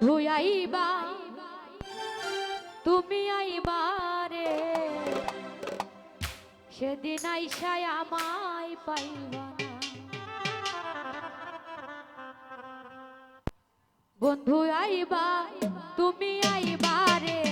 রুই আইবা তুমি আইবা রে সেদিন আইসায় আমায় পাইবা বন্ধু আইবা তুমি আইবা রে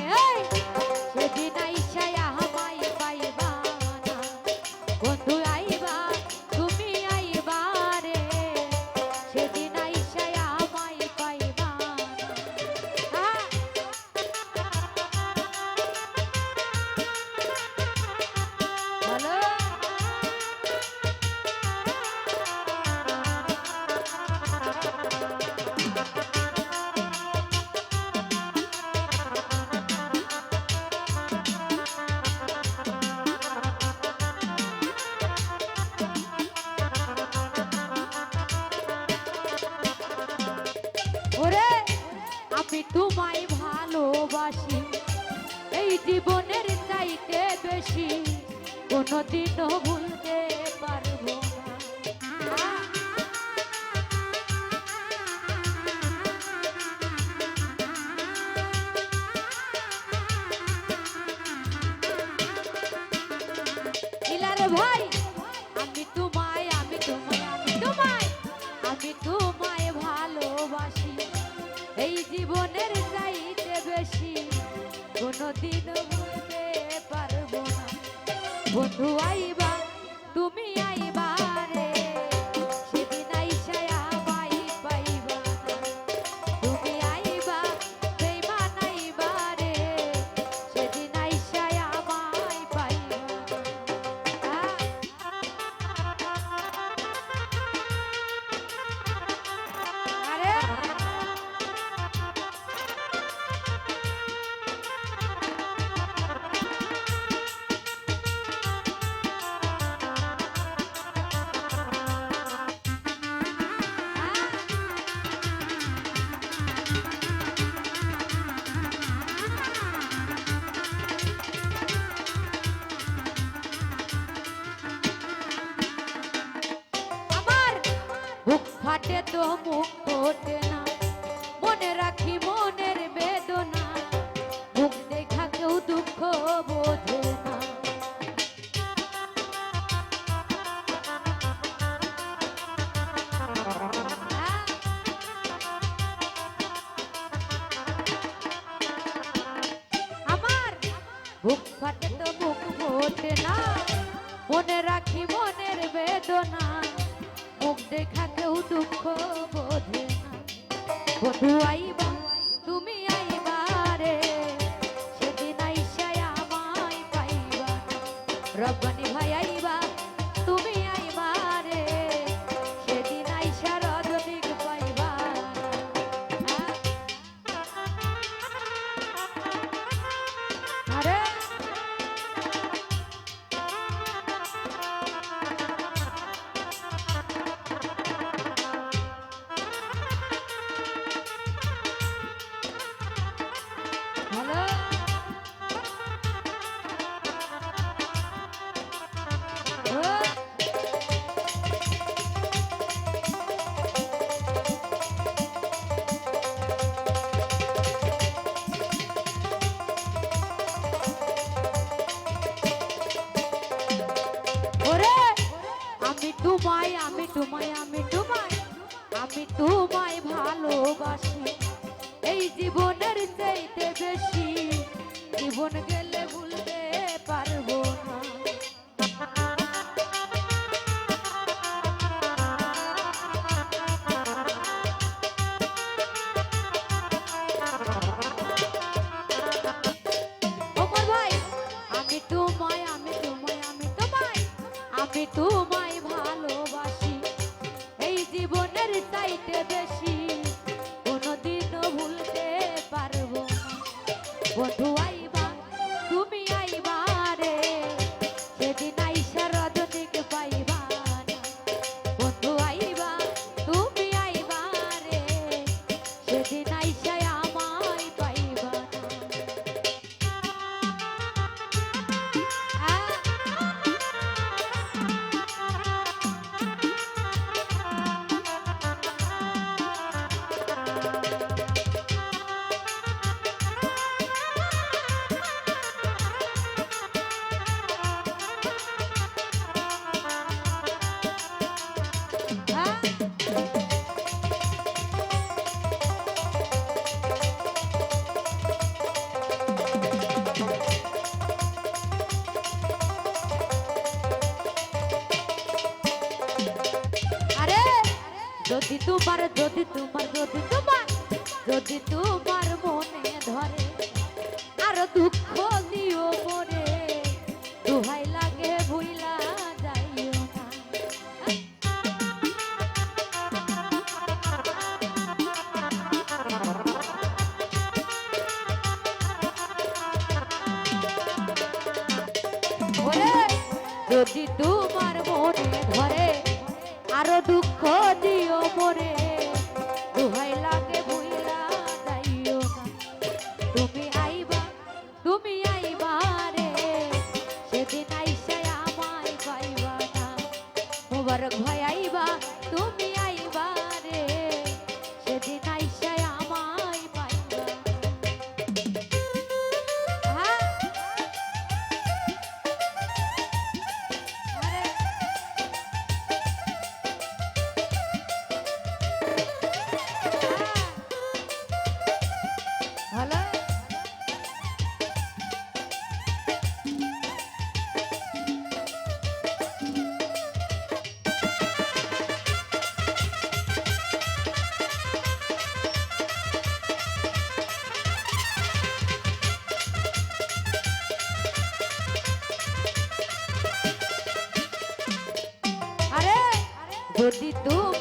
ওরে আমি তোমায় ভালোবাসি। এই জীবনের চাইতে বেশি কোনোদিনও ভুল ফোটে তো মুখ ফোটে না। মনে রাখি মনের বেদনা। মুখ দেখা কেউ দুঃখ বোধে বধু আই que tu. dor de.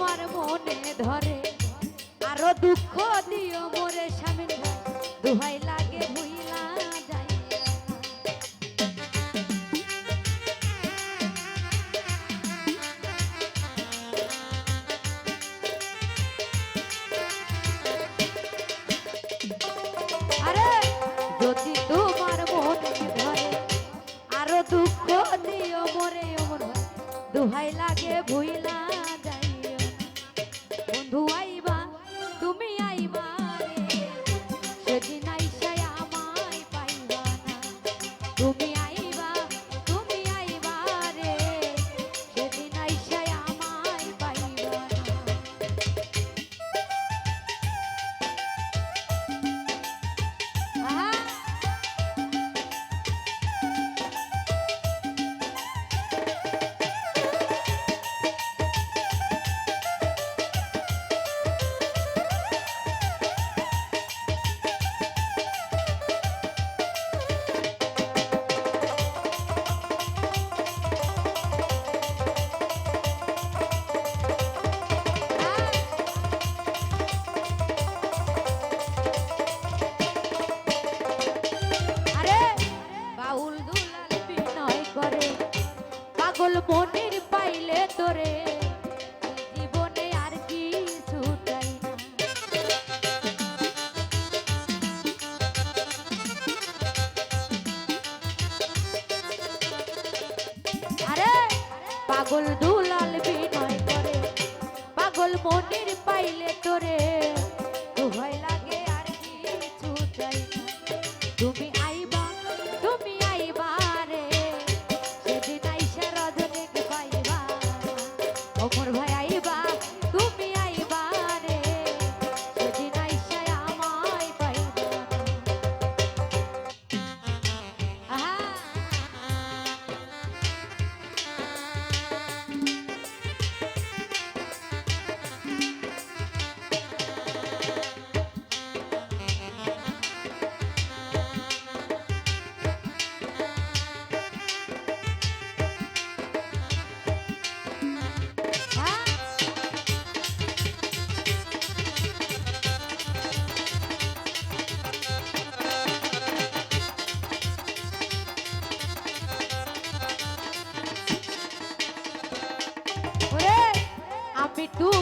পাগল দুলাল বিনয় করে। পাগল মনির পাইলে তোরে।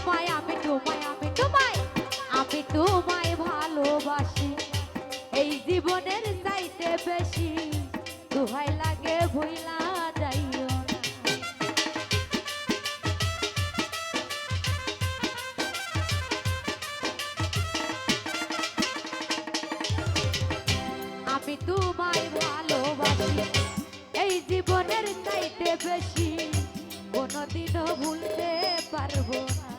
তোমায়, আমি তোমায় আমি তোমায় আমি তোমায় ভালোবাসি। এই জীবনের চাইতে বেশি দুহাই লাগে ভুইলা যাইও আমি তোমায় ভালোবাসি, এই জীবনের চাইতে বেশি। কোনোদিনও ভুলতে পারব না।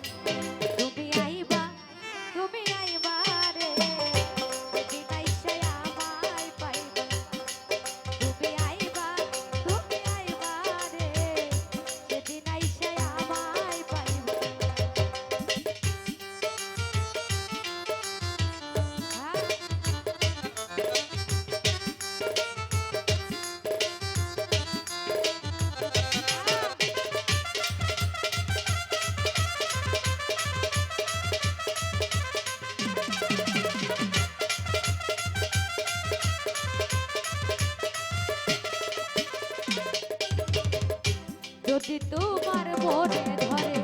তোমার মনে ধরে,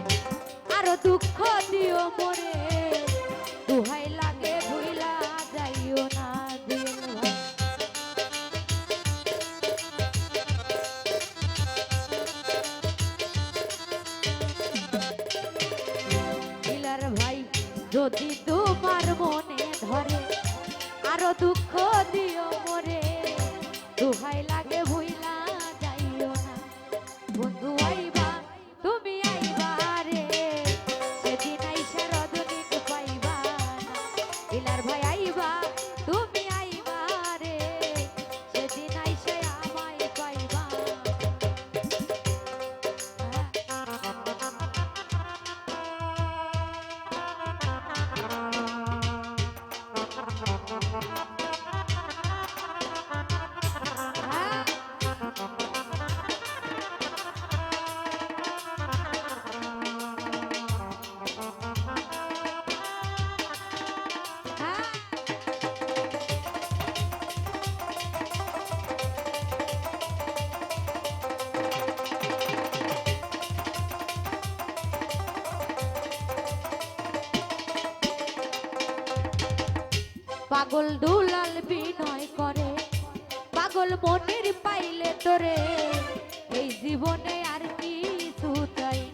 আরও দুঃখ দিও মনে। দুহাই লাগে, ভুইলা যাইও না ভাই, যদি তোমার মনে ধরে, আরও দুঃখ দিও মরে দুহাই লাগে, ভুইলা যাইও না। বন্ধু পাগল দুলাল বিনয় করে। পাগল মনের পাইলে তোরে, এই জীবনে আর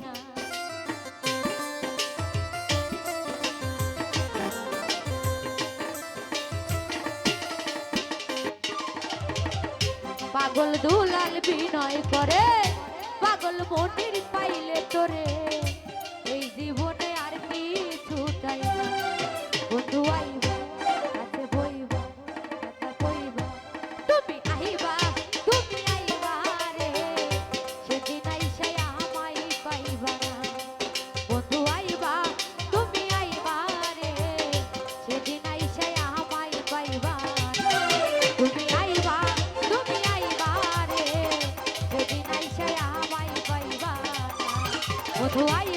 না। পাগল দুলাল বিনয় করে, পাগল মনের বন্ধু